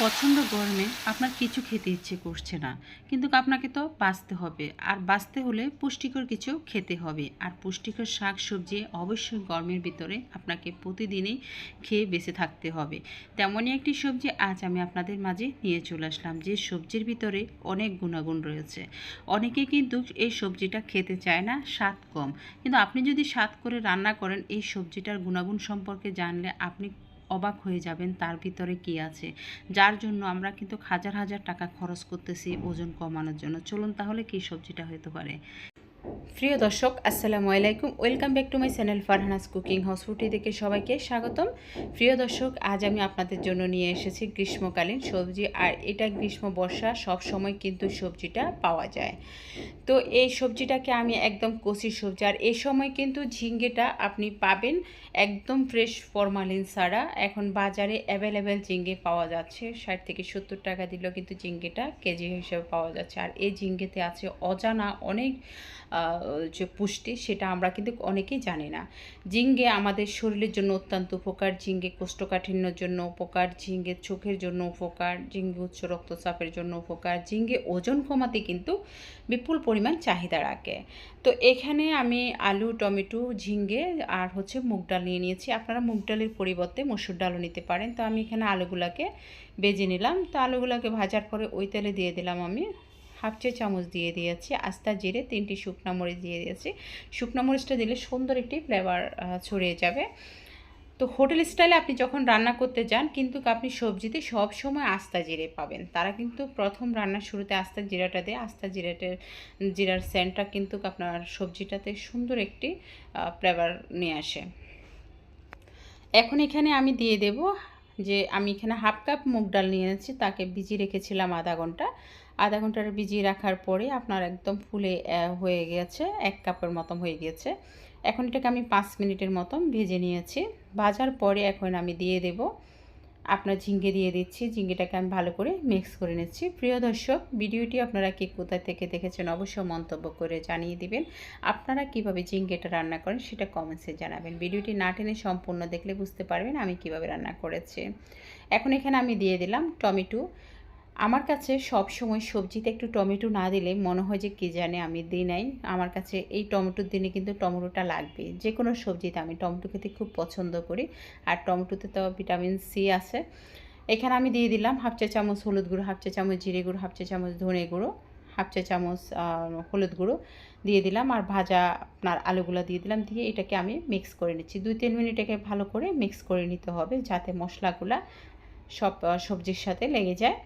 প্রচণ্ড গরমে আপনার কিছু খেতে ইচ্ছে করছে না। কিন্তু আপনাকে তো বাঁচতে হবে। আর বাঁচতে হলে পুষ্টিকর কিছু খেতে হবে। আর পুষ্টিকর শাক সবজি অবশ্যই গরমের ভিতরে আপনাকে প্রতিদিনই খেয়ে বেঁচে থাকতে হবে। তেমনই একটি সবজি আজ আমি আপনাদের মাঝে নিয়ে চলে আসলাম, যে সবজির ভিতরে অনেক গুণাগুণ রয়েছে। অনেকে কিন্তু এই সবজিটা খেতে চায় না, স্বাদ কম। কিন্তু আপনি যদি স্বাদ করে রান্না করেন, এই সবজিটার গুণাগুণ সম্পর্কে জানলে আপনি অবাক হয়ে যাবেন তার ভিতরে কি আছে। যার জন্য আমরা কিন্তু হাজার হাজার টাকা খরচ করতেছি ওজন কমানোর জন্য। চলুন তাহলে কি সবজিটা হতে পারে। প্রিয় দর্শক, আসসালামু আলাইকুম। Welcome back to my channel Farhana's cooking house ফুটি থেকে সবাইকে স্বাগতম। প্রিয় দর্শক, আজ আমি আপনাদের জন্য নিয়ে এসেছি গ্রীষ্মকালীন সবজি, আর এটা গ্রীষ্ম বর্ষা সব সময় কিন্তু সবজিটা পাওয়া যায়। তো এই সবজিটাকে আমি একদম কচি সবজি, আর এই সময় কিন্তু ঝিঙ্গেটা আপনি পাবেন একদম ফ্রেশ ফরমালিন ছাড়া। এখন বাজারে অ্যাভেলেবেল ঝিঙ্গে পাওয়া যাচ্ছে, ষাট থেকে সত্তর টাকা দিলেও কিন্তু ঝিঙ্গেটা কেজি হিসেবে পাওয়া যাচ্ছে। আর এই ঝিঙ্গেতে আছে অজানা অনেক যে পুষ্টি, সেটা আমরা কিন্তু অনেকেই জানি না। ঝিঙ্গে আমাদের শরীরের জন্য অত্যন্ত উপকার। ঝিঙ্গে কোষ্ঠকাঠিন্যর জন্য উপকার। ঝিঙ্গে চোখের জন্য উপকার। ঝিঙ্গে উচ্চ রক্তচাপের জন্য উপকার। ঝিঙ্গে ওজন কমাতে কিন্তু বিপুল পরিমাণ চাহিদা রাখে। তো এখানে আমি আলু, টমেটো, ঝিঙ্গে আর হচ্ছে মুগ ডাল নিয়ে নিয়েছি। আপনারা মুগ ডালের পরিবর্তে মসুর ডালও নিতে পারেন। তো আমি এখানে আলুগুলাকে বেজে নিলাম। তো আলুগুলাকে ভাজার পরে ওই তেলে দিয়ে দিলাম আমি হাফ চা চামচ দিয়ে দিয়েছি, আস্তা জিরে তিনটি শুকনো মরিচ দিয়ে দিয়েছি। শুকনো মরিচটা দিলে সুন্দর একটি ফ্লেভার ছড়িয়ে যাবে। তো হোটেল স্টাইলে আপনি যখন রান্না করতে যান, কিন্তু আপনি সবজিতে সব সময় আস্তা জিরে পাবেন। তারা কিন্তু প্রথম রান্নার শুরুতে আস্তা জিরাটা দেয়। আস্তা জিরাটের জিরার সেন্টটা কিন্তু আপনার সবজিটাতে সুন্দর একটি ফ্লেভার নিয়ে আসে। এখন এখানে আমি দিয়ে দেব যে আমি এখানে হাফ কাপ মুগ ডাল নিয়ে এনেছি, তাকে ভিজিয়ে রেখেছিলাম আধা ঘণ্টা। আধা ঘণ্টার ভিজিয়ে রাখার পরে আপনার একদম ফুলে হয়ে গেছে, এক কাপের মতন হয়ে গেছে। এখন এটাকে আমি পাঁচ মিনিটের মতন ভেজে নিয়েছি। ভাজার পরে এখন আমি দিয়ে দেব আপনার ঝিঙ্গে দিয়ে দিচ্ছি। ঝিঙ্গেটাকে আমি ভালো করে মিক্স করে নিচ্ছি। প্রিয় দর্শক, ভিডিওটি আপনারা কি কোথায় থেকে দেখেছেন অবশ্যই মন্তব্য করে জানিয়ে দিবেন। আপনারা কীভাবে ঝিঙ্গেটা রান্না করেন সেটা কমেন্টসে জানাবেন। ভিডিওটি না টেনে সম্পূর্ণ দেখলে বুঝতে পারবেন আমি কীভাবে রান্না করেছি। এখন এখানে আমি দিয়ে দিলাম টমেটো আমার কাছে সব সময় সবজিতে একটু টমেটো না দিলে মনে হয় যে কী জানে আমি দিই নাই। আমার কাছে এই টমেটোর দিনে কিন্তু টমেটোটা লাগবে। যে কোনো সবজিতে আমি টমেটো খেতে খুব পছন্দ করি। আর টমেটোতে তো ভিটামিন সি আছে। এখানে আমি দিয়ে দিলাম হাফ চা চামচ হলুদ গুঁড়ো, হাফ চা চামচ জিরে গুঁড়ো, হাফ চা চামচ ধনে গুঁড়ো, হাফ চা চামচ হলুদ গুঁড়ো দিয়ে দিলাম। আর ভাজা আপনার আলুগুলো দিয়ে দিলাম। দিয়ে এটাকে আমি মিক্স করে নিচ্ছি। দুই তিন মিনিট এটাকে ভালো করে মিক্স করে নিতে হবে যাতে মশলাগুলা সব সবজির সাথে লেগে যায়।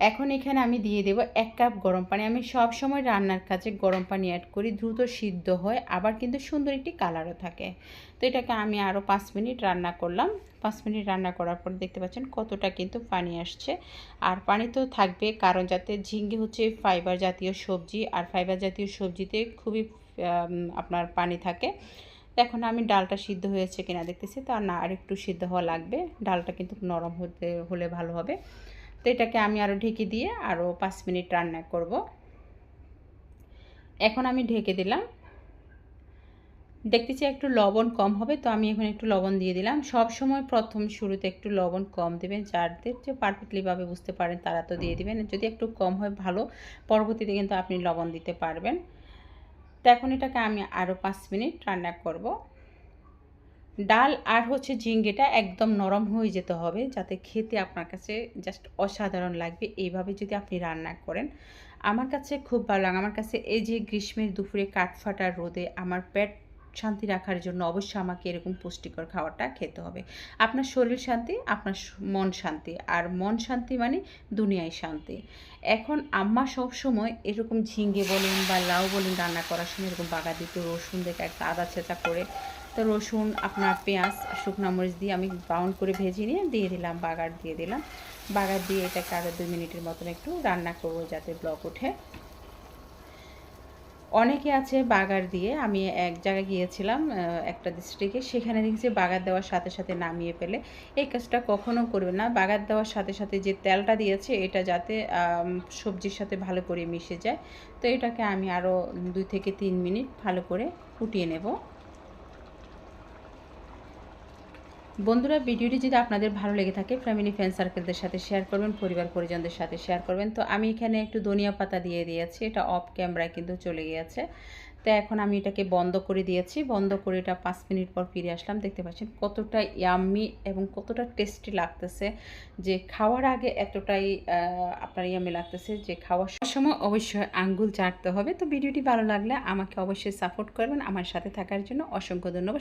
এখন এখানে আমি দিয়ে দেব এক কাপ গরম পানি। আমি সব সময় রান্নার কাজে গরম পানি অ্যাড করি, দ্রুত সিদ্ধ হয়, আবার কিন্তু সুন্দর একটি কালারও থাকে। তো এটাকে আমি আরও পাঁচ মিনিট রান্না করলাম। পাঁচ মিনিট রান্না করার পর দেখতে পাচ্ছেন কতটা কিন্তু পানি আসছে। আর পানি তো থাকবে, কারণ যাতে ঝিঙ্গে হচ্ছে ফাইবার জাতীয় সবজি, আর ফাইবার জাতীয় সবজিতে খুবই আপনার পানি থাকে। এখন আমি ডালটা সিদ্ধ হয়েছে কিনা দেখতেছি, তা না আর একটু সিদ্ধ হওয়া লাগবে। ডালটা কিন্তু নরম হতে, হলে ভালো হবে। তো এটাকে আমি আরও ঢেকে দিয়ে আরও পাঁচ মিনিট রান্না করব। এখন আমি ঢেকে দিলাম। দেখতেছি একটু লবণ কম হবে, তো আমি এখন একটু লবণ দিয়ে দিলাম। সব সময় প্রথম শুরুতে একটু লবণ কম দেবেন, যাদের যে পারফেক্টলিভাবে বুঝতে পারেন তারা তো দিয়ে দিবেন। যদি একটু কম হয় ভালো, পরবর্তীতে কিন্তু আপনি লবণ দিতে পারবেন। তো এখন এটাকে আমি আরও পাঁচ মিনিট রান্না করব। ডাল আর হচ্ছে ঝিঙ্গেটা একদম নরম হয়ে যেতে হবে, যাতে খেতে আপনার কাছে জাস্ট অসাধারণ লাগবে। এইভাবে যদি আপনি রান্না করেন, আমার কাছে খুব ভালো লাগে। আমার কাছে এই যে গ্রীষ্মের দুপুরে কাঠফাটা রোদে আমার পেট শান্তি রাখার জন্য অবশ্যই আমাকে এরকম পুষ্টিকর খাবারটা খেতে হবে। আপনার শরীর শান্তি, আপনার মন শান্তি। আর মন শান্তি মানে দুনিয়ায় শান্তি। এখন আম্মা সব সময় এরকম ঝিঙ্গে বলেন বা লাউ বলেন রান্না করার সময় এরকম বাগা দিত রসুন দেখে একটা আদা ছেঁচা করে তো রসুন, আপনার পেঁয়াজ, শুকনো মরিচ দিয়ে আমি ব্রাউন করে ভেজে নিয়ে দিয়ে দিলাম, বাগার দিয়ে দিলাম। বাগার দিয়ে এটাকে আরও দুই মিনিটের মতন একটু রান্না করব যাতে ব্লক ওঠে। অনেকে আছে বাগার দিয়ে, আমি এক জায়গায় গিয়েছিলাম একটা ডিস্ট্রিক্টে সেখানে দেখছি বাগার দেওয়ার সাথে সাথে নামিয়ে ফেলে। এই কাজটা কখনো করবে না, বাগার দেওয়ার সাথে সাথে যে তেলটা দিয়েছে, এটা যাতে সবজির সাথে ভালো করে মিশে যায়। তো এটাকে আমি আরও দুই থেকে তিন মিনিট ভালো করে ফুটিয়ে নেব। বন্ধুরা, ভিডিওটি যদি আপনাদের ভালো লেগে থাকে ফ্যামিলি ফ্রেন্ড সার্কেলদের সাথে শেয়ার করবেন, পরিবার পরিজনদের সাথে শেয়ার করবেন। তো আমি এখানে একটু ধনিয়া পাতা দিয়ে দিয়েছি, এটা অফ ক্যামেরায় কিন্তু চলে গিয়েছে। তো এখন আমি এটাকে বন্ধ করে দিয়েছি। বন্ধ করে এটা পাঁচ মিনিট পর ফিরে আসলাম। দেখতে পাচ্ছেন কতটা ইয়াম্মি এবং কতটা টেস্টি লাগতেছে যে খাওয়ার আগে এতটাই আপনার ইয়াম্মি লাগতেছে যে খাওয়ার সময় অবশ্যই আঙ্গুল চাটতে হবে। তো ভিডিওটি ভালো লাগলে আমাকে অবশ্যই সাপোর্ট করবেন। আমার সাথে থাকার জন্য অসংখ্য ধন্যবাদ।